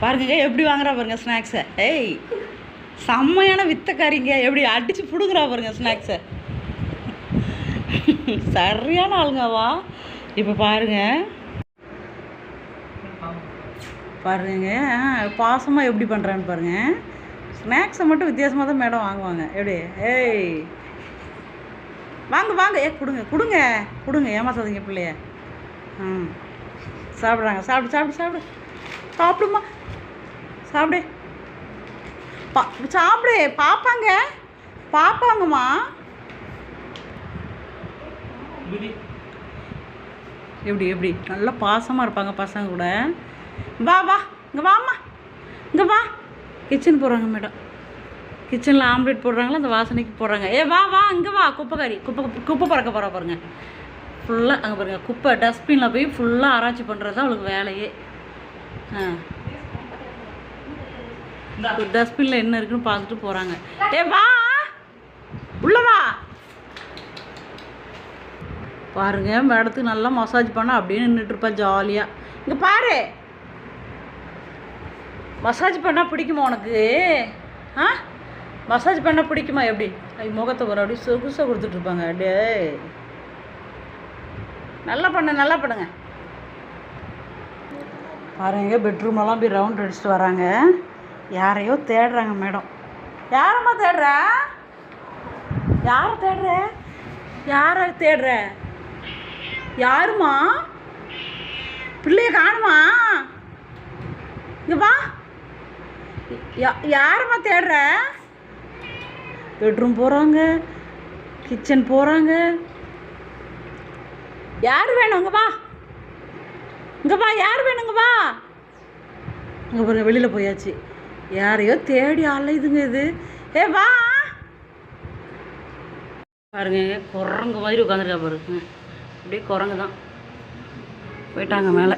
பாருங்க எப்படி வாங்குறா பாருங்க ஸ்நாக்ஸை ஏய் செம்மையான வித்தக்காரிங்க. எப்படி அடிச்சு பிடுங்குறா பாருங்க ஸ்நாக்ஸை சரியான ஆளுங்கவா. இப்போ பாருங்க. பாருங்க பாசமாக எப்படி பண்ணுறான்னு பாருங்க. ஸ்நாக்ஸை மட்டும் வித்தியாசமாக தான் மேடம் வாங்குவாங்க. எப்படி? ஏய். வாங்க வாங்க. ஏ கொடுங்க கொடுங்க. கொடுங்க ஏமாத்தாதீங்க பிள்ளைய. ம். சாப்பிட்றாங்க. சாப்பிடு சாப்பிடு சாப்பிடு. சாப்பிடுமா. சாப்பிடு. பா சாப்பிடு. பாப்பாங்க. பாப்பாங்கம்மா. எப்படி எப்படி? நல்லா பாசமாக இருப்பாங்க பசங்க கூட. வா வா. இங்கே வாம்மா. இங்கே வா. கிச்சன் போகிறாங்க மேடம் கிச்சனில் ஆம்லேட் போடுறாங்களா அந்த வாசனைக்கு போடுறாங்க ஏ வா வா. இங்கே வா. குப்பைக்காரி. குப்பை குப்பை பறக்க போகிற பாருங்க. ஃபுல்லாக அங்கே பாருங்க. குப்பை டஸ்ட்பினில் போய் ஃபுல்லாக ஆராய்ச்சி பண்ணுறது தான் அவளுக்கு வேலையே. ஆ. டஸ்ட்பினில் என்ன இருக்குன்னு பார்த்துட்டு போகிறாங்க ஏ வா! உள்ள வா! பாருங்க மேடத்துக்கு நல்லா மசாஜ் பண்ண அப்படியே நின்றுட்டுருப்பா ஜாலியாக இங்கே பாரு! மசாஜ் பண்ணால் பிடிக்குமா உனக்கு? ஆ? மசாஜ் பண்ணால் பிடிக்குமா? எப்படி? முகத்தை ஒரு அப்படியே சொகுசாக கொடுத்துட்ருப்பாங்க அப்படியே நல்லா பண்ண நல்லா பண்ணுங்க. பாருங்க பெட்ரூம்லாம் போய் ரவுண்ட் அடிச்சுட்டு வராங்க. யாரையோ தேடுறாங்க மேடம். யாரம்மா தேடுற? யாரை தேடுற? யாரை தேடுற? யாருமா பிள்ளைய காணுமா? இங்க வா. யா- யாரம்மா தேடுற? பெட்ரூம் போகிறாங்க கிச்சன் போகிறாங்க யார் வேணும்? இங்க வா. இங்கே வா யார் வேணுங்க வா. இங்கே பாருங்க வெளியில் போயாச்சு. யாரையோ தேடி அலையுதுங்க இது. ஏ வா. பாருங்க குரங்கு மாதிரி உட்காந்துருக்கா பாருங்க அப்படியே குரங்கு தான் போயிட்டாங்க மேலே.